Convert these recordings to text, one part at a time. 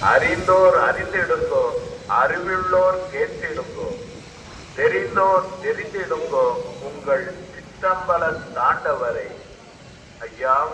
அறிந்தோர் அறிந்திடுங்கோ அறிவுள்ளோர் கேட்டிடுங்கோ. தெரிந்தோர் தெரிந்திடுங்கோ உங்கள் சித்தம்பல தாண்டவரை. ஐயா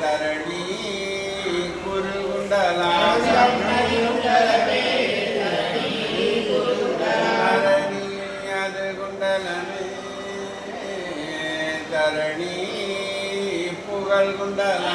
தரணி குருகுண்டலா. தரணி அது குண்டலமே தரணி புகழ் குண்டலா